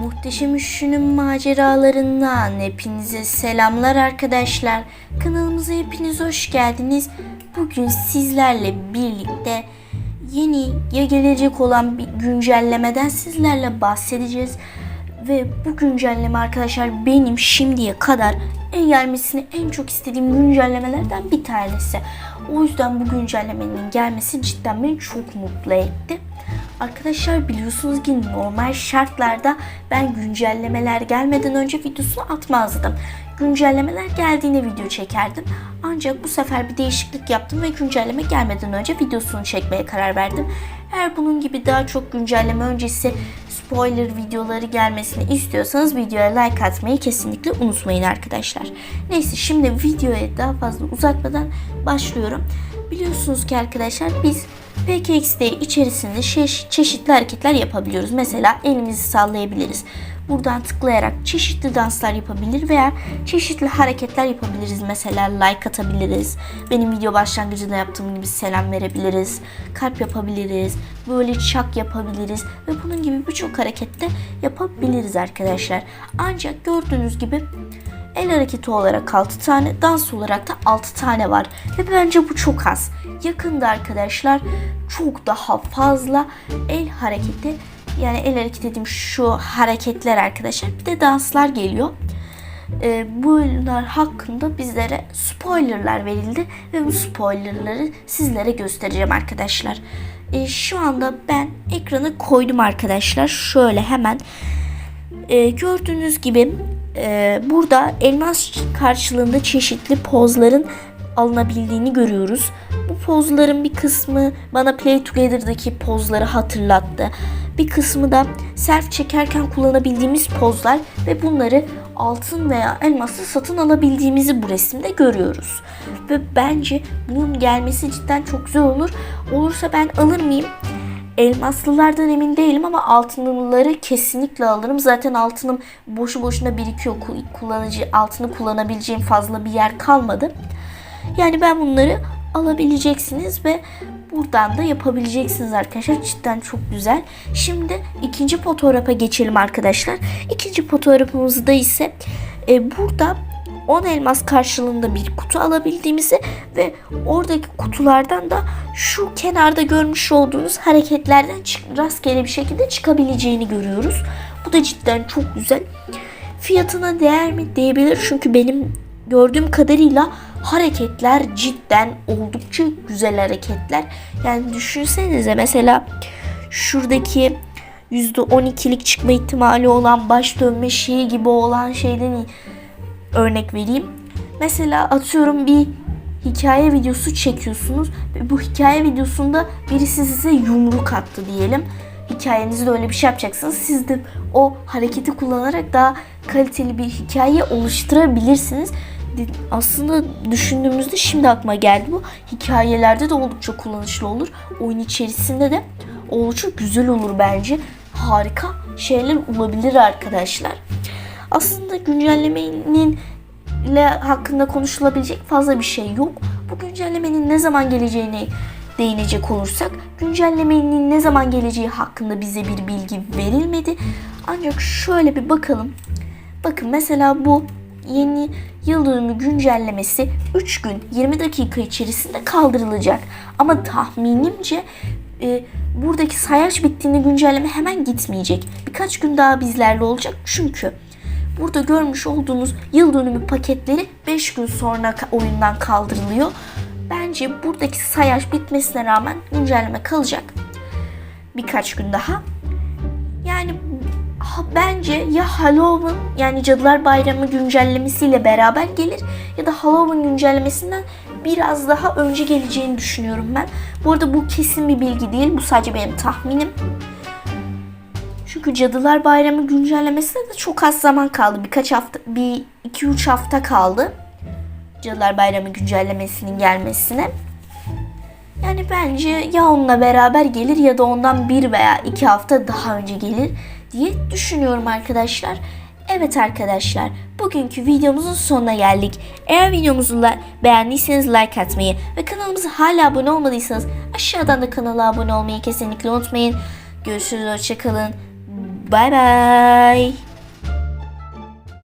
Muhteşem Üçlü'nün maceralarından hepinize selamlar arkadaşlar. Kanalımıza hepiniz hoş geldiniz. Bugün sizlerle birlikte yeni ya gelecek olan bir güncellemeden sizlerle bahsedeceğiz. Ve bu güncelleme arkadaşlar benim şimdiye kadar en gelmesini en çok istediğim güncellemelerden bir tanesi. O yüzden bu güncellemenin gelmesi cidden beni çok mutlu etti. Arkadaşlar biliyorsunuz ki normal şartlarda ben güncellemeler gelmeden önce videosunu atmazdım. Güncellemeler geldiğinde video çekerdim. Ancak bu sefer bir değişiklik yaptım ve güncelleme gelmeden önce videosunu çekmeye karar verdim. Eğer bunun gibi daha çok güncelleme öncesi spoiler videoları gelmesini istiyorsanız videoya like atmayı kesinlikle unutmayın arkadaşlar. Neyse şimdi videoya daha fazla uzatmadan başlıyorum. Biliyorsunuz ki arkadaşlar biz PKXD içerisinde çeş- çeşitli hareketler yapabiliyoruz. Mesela elimizi sallayabiliriz. Buradan tıklayarak çeşitli danslar yapabilir veya çeşitli hareketler yapabiliriz. Mesela like atabiliriz. Benim video başlangıcında yaptığım gibi selam verebiliriz. Kalp yapabiliriz. Böyle çak yapabiliriz. Ve bunun gibi birçok harekette yapabiliriz arkadaşlar. Ancak gördüğünüz gibi El hareketi olarak 6 tane, dans olarak da 6 tane var. Ve bence bu çok az. Yakında arkadaşlar çok daha fazla el hareketi yani el hareketi dediğim şu hareketler arkadaşlar bir de danslar geliyor. Ee, bunlar hakkında bizlere spoilerlar verildi ve bu spoilerları sizlere göstereceğim arkadaşlar. Ee, şu anda ben ekranı koydum arkadaşlar. Şöyle hemen ee, gördüğünüz gibi e, burada elmas karşılığında çeşitli pozların alınabildiğini görüyoruz. Bu pozların bir kısmı bana Play Together'daki pozları hatırlattı. Bir kısmı da self çekerken kullanabildiğimiz pozlar ve bunları altın veya elmasla satın alabildiğimizi bu resimde görüyoruz. Ve bence bunun gelmesi cidden çok güzel olur. Olursa ben alır mıyım? Elmaslılardan emin değilim ama altınlıları kesinlikle alırım. Zaten altınım boşu boşuna birikiyor. Ku- Kullanıcı altını kullanabileceğim fazla bir yer kalmadı. Yani ben bunları alabileceksiniz ve buradan da yapabileceksiniz arkadaşlar. Cidden çok güzel. Şimdi ikinci fotoğrafa geçelim arkadaşlar. İkinci fotoğrafımızda ise e, burada 10 elmas karşılığında bir kutu alabildiğimizi ve oradaki kutulardan da şu kenarda görmüş olduğunuz hareketlerden rastgele bir şekilde çıkabileceğini görüyoruz. Bu da cidden çok güzel. Fiyatına değer mi? Değebilir çünkü benim gördüğüm kadarıyla hareketler cidden oldukça güzel hareketler. Yani düşünsenize mesela şuradaki %12'lik çıkma ihtimali olan baş dönme şeyi gibi olan şeyden örnek vereyim. Mesela atıyorum bir hikaye videosu çekiyorsunuz ve bu hikaye videosunda birisi size yumruk attı diyelim. Hikayenizde öyle bir şey yapacaksınız. Siz de o hareketi kullanarak daha kaliteli bir hikaye oluşturabilirsiniz. Aslında düşündüğümüzde şimdi aklıma geldi bu. Hikayelerde de oldukça kullanışlı olur. Oyun içerisinde de oldukça güzel olur bence. Harika şeyler olabilir arkadaşlar. Aslında güncellemenin ile hakkında konuşulabilecek fazla bir şey yok. Bu güncellemenin ne zaman geleceğine değinecek olursak güncellemenin ne zaman geleceği hakkında bize bir bilgi verilmedi. Ancak şöyle bir bakalım. Bakın mesela bu yeni yıl dönümü güncellemesi 3 gün 20 dakika içerisinde kaldırılacak. Ama tahminimce e, buradaki sayaç bittiğinde güncelleme hemen gitmeyecek. Birkaç gün daha bizlerle olacak çünkü Burada görmüş olduğunuz yıl dönümü paketleri 5 gün sonra oyundan kaldırılıyor. Bence buradaki sayaç bitmesine rağmen güncelleme kalacak. Birkaç gün daha. Yani ha- bence ya Halloween yani Cadılar Bayramı güncellemesiyle beraber gelir ya da Halloween güncellemesinden biraz daha önce geleceğini düşünüyorum ben. Bu arada bu kesin bir bilgi değil. Bu sadece benim tahminim. Çünkü Cadılar Bayramı güncellemesine de çok az zaman kaldı. Birkaç hafta, bir iki üç hafta kaldı. Cadılar Bayramı güncellemesinin gelmesine. Yani bence ya onunla beraber gelir ya da ondan bir veya iki hafta daha önce gelir diye düşünüyorum arkadaşlar. Evet arkadaşlar, bugünkü videomuzun sonuna geldik. Eğer videomuzu beğendiyseniz like atmayı ve kanalımıza hala abone olmadıysanız aşağıdan da kanala abone olmayı kesinlikle unutmayın. Görüşürüz, hoşçakalın. Bye bye.